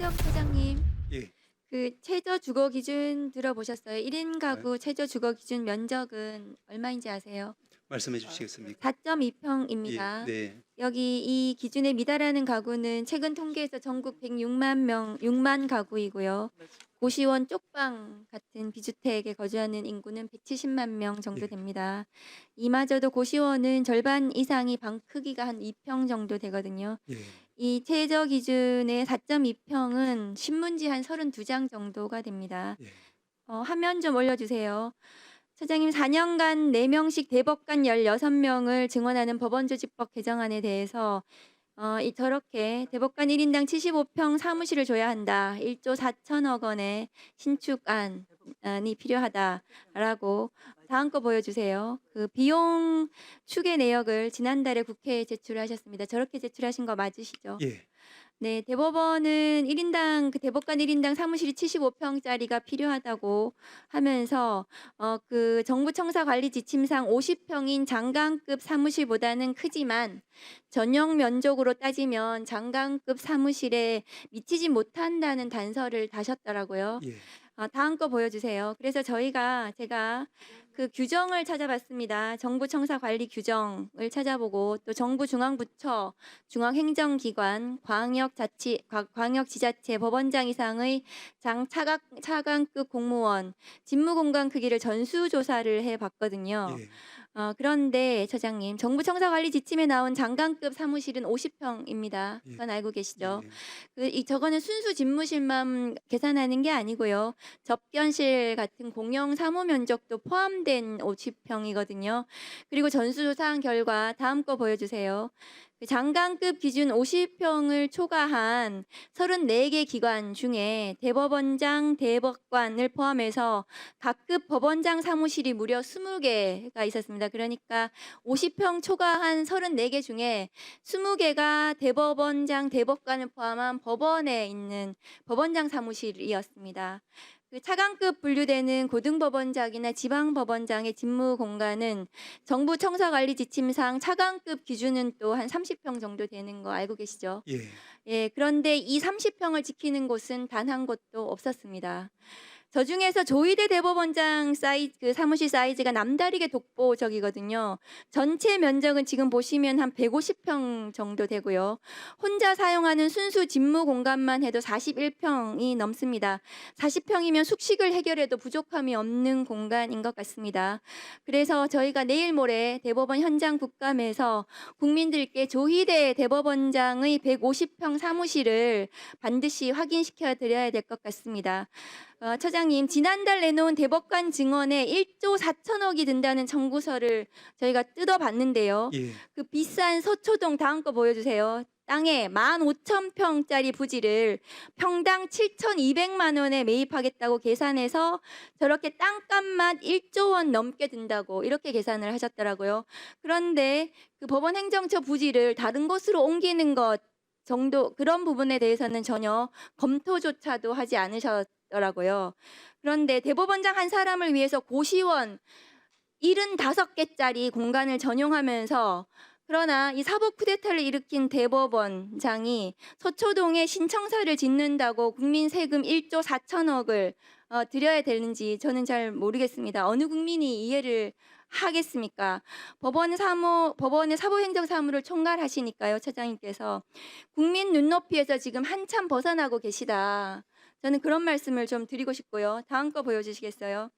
이은정 차장님, 예. 그 최저 주거 기준 들어보셨어요? 1인 가구 최저 주거 기준 면적은 얼마인지 아세요? 말씀해 주시겠습니까? 4.2평입니다. 예, 네. 여기 이 기준에 미달하는 가구는 최근 통계에서 전국 106만 명, 6만 가구이고요. 고시원 쪽방 같은 비주택에 거주하는 인구는 170만 명 정도 예. 됩니다. 이마저도 고시원은 절반 이상이 방 크기가 한 2평 정도 되거든요. 예. 이 최저 기준의 4.2평은 신문지 한 32장 정도가 됩니다. 예. 어, 화면 좀 올려주세요. 차장님 4년간 4명씩 대법관 16명을 증언하는 법원조직법 개정안에 대해서 어, 이, 저렇게 대법관 1인당 75평 사무실을 줘야 한다. 1조 4천억 원의 신축안이 필요하다라고 다음 거 보여주세요. 그 비용 추계 내역을 지난달에 국회에 제출하셨습니다. 저렇게 제출하신 거 맞으시죠? 예. 네, 대법원은 1인당 그 대법관 1인당 사무실이 75평짜리가 필요하다고 하면서 어 그 정부 청사 관리 지침상 50평인 장관급 사무실보다는 크지만 전용 면적으로 따지면 장관급 사무실에 미치지 못한다는 단서를 다셨더라고요. 예. 아, 다음 거 보여주세요. 그래서 저희가 제가 그 규정을 찾아봤습니다. 정부 청사 관리 규정을 찾아보고 또 정부 중앙부처, 중앙행정기관, 광역자치, 과- 광역지자체 법원장 이상의 장 차각, 차관급 공무원 직무 공간 크기를 전수조사를 해봤거든요. 예. 어, 그런데 처장님, 정부 청사 관리 지침에 나온 장관급 사무실은 50평입니다. 예. 그건 알고 계시죠? 예. 그, 이, 저거는 순수 집무실만 계산하는 게 아니고요. 접견실 같은 공용 사무 면적도 포함된 50평이거든요. 그리고 전수조사한 결과 다음 거 보여주세요. 그 장관급 기준 50평을 초과한 34개 기관 중에 대법원장, 대법관을 포함해서 각급 법원장 사무실이 무려 20개가 있었습니다. 그러니까 50평 초과한 34개 중에 20개가 대법원장, 대법관을 포함한 법원에 있는 법원장 사무실이었습니다. 그 차관급 분류되는 고등법원장이나 지방법원장의 직무 공간은 정부 청사관리 지침상 차관급 기준은 또 한 30평 정도 되는 거 알고 계시죠? 예. 예, 그런데 이 30평을 지키는 곳은 단 한 곳도 없었습니다. 저 중에서 조희대 대법원장 사이 그 사무실 사이즈가 남다르게 독보적이거든요. 전체 면적은 지금 보시면 한 150평 정도 되고요. 혼자 사용하는 순수 집무 공간만 해도 41평이 넘습니다. 40평이면 숙식을 해결해도 부족함이 없는 공간인 것 같습니다. 그래서 저희가 내일 모레 대법원 현장 국감에서 국민들께 조희대 대법원장의 150평 사무실을 반드시 확인시켜 드려야 될 것 같습니다. 어, 처장님, 지난달 내놓은 대법관 증언에 1조 4천억이 든다는 청구서를 저희가 뜯어봤는데요. 예. 그 비싼 서초동 다음 거 보여주세요. 땅에 15,000평짜리 부지를 평당 7,200만 원에 매입하겠다고 계산해서 저렇게 땅값만 1조 원 넘게 든다고 이렇게 계산을 하셨더라고요. 그런데 그 법원 행정처 부지를 다른 곳으로 옮기는 것 정도 그런 부분에 대해서는 전혀 검토조차도 하지 않으셨 더라고요. 그런데 대법원장 한 사람을 위해서 고시원 75개짜리 공간을 전용하면서 그러나 이 사법 쿠데타를 일으킨 대법원장이 서초동에 신청사를 짓는다고 국민 세금 1조 4천억을 어, 드려야 되는지 저는 잘 모르겠습니다. 어느 국민이 이해를 하겠습니까? 법원 사무 법원의 사법행정 사무를 총괄하시니까요, 차장님께서 국민 눈높이에서 지금 한참 벗어나고 계시다. 저는 그런 말씀을 좀 드리고 싶고요. 다음 거 보여주시겠어요?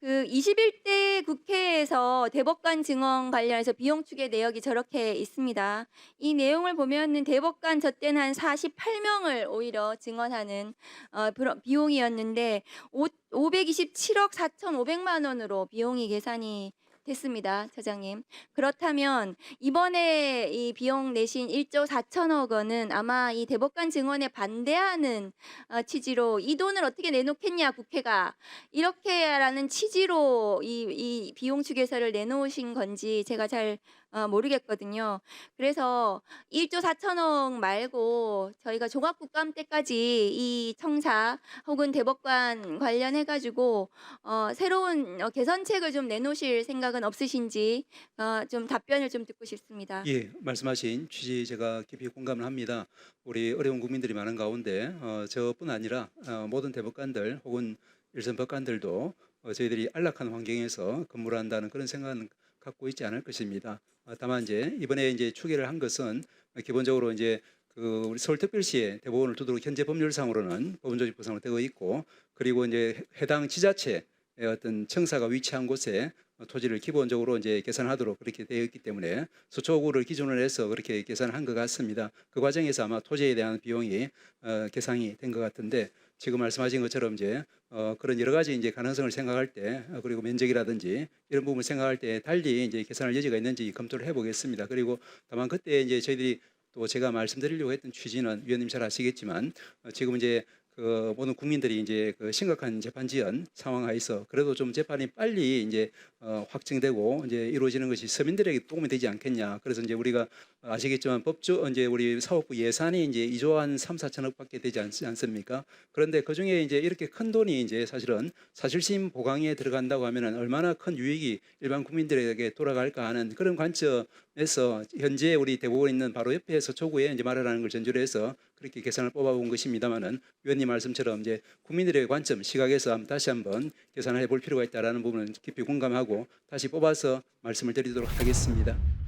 그 21대 국회에서 대법관 증언 관련해서 비용 추계 내역이 저렇게 있습니다. 이 내용을 보면은 대법관 저 때는 한 48명을 오히려 증언하는 어, 비용이었는데 오, 527억 4,500만 원으로 비용이 계산이 됐습니다, 차장님. 그렇다면 이번에 이 비용 내신 1조 4천억 원은 아마 이 대법관 증언에 반대하는 어, 취지로 이 돈을 어떻게 내놓겠냐 국회가 이렇게라는 취지로 이, 이 비용 추계서를 내놓으신 건지 제가 잘 어, 모르겠거든요. 그래서 1조 4천억 말고 저희가 종합국감 때까지 이 청사 혹은 대법관 관련해 가지고 어, 새로운 어, 개선책을 좀 내놓으실 생각 은 없으신지 어, 좀 답변을 좀 듣고 싶습니다. 예, 말씀하신 취지 제가 깊이 공감을 합니다. 우리 어려운 국민들이 많은 가운데 어, 저뿐 아니라 어, 모든 대법관들 혹은 일선 법관들도 어, 저희들이 안락한 환경에서 근무를 한다는 그런 생각은 갖고 있지 않을 것입니다. 어, 다만 이제 이번에 이제 추계를 한 것은 기본적으로 이제 그 우리 서울특별시의 대법원을 두도록 현재 법률상으로는 법원조직부상으로 되어 있고 그리고 이제 해당 지자체의 어떤 청사가 위치한 곳에 토지를 기본적으로 이제 계산하도록 그렇게 되어 있기 때문에 서초구를 기준으로 해서 그렇게 계산한 것 같습니다. 그 과정에서 아마 토지에 대한 비용이 어, 계산이 된 것 같은데 지금 말씀하신 것처럼 이제 어, 그런 여러 가지 이제 가능성을 생각할 때 어, 그리고 면적이라든지 이런 부분을 생각할 때 달리 이제 계산할 여지가 있는지 검토를 해보겠습니다. 그리고 다만 그때 이제 저희들이 또 제가 말씀드리려고 했던 취지는 위원님 잘 아시겠지만 어, 지금 이제 그 모든 국민들이 이제 그 심각한 재판 지연 상황하에서 그래도 좀 재판이 빨리 이제 어, 확정되고 이제 이루어지는 것이 서민들에게 도움이 되지 않겠냐. 그래서 이제 우리가 아시겠지만 법조 이제 우리 사업부 예산이 이제 2조 한 3, 4천억밖에 되지 않, 않습니까? 그런데 그 중에 이제 이렇게 큰 돈이 이제 사실은 사실심 보강에 들어간다고 하면은 얼마나 큰 유익이 일반 국민들에게 돌아갈까 하는 그런 관점에서 현재 우리 대법원 있는 바로 옆에서 조구에 이제 말하라는 걸 전제로 해서 그렇게 계산을 뽑아본 것입니다만은 위원님 말씀처럼 이제 국민들의 관점 시각에서 다시 한번 계산을 해볼 필요가 있다라는 부분은 깊이 공감하고 다시 뽑아서 말씀을 드리도록 하겠습니다.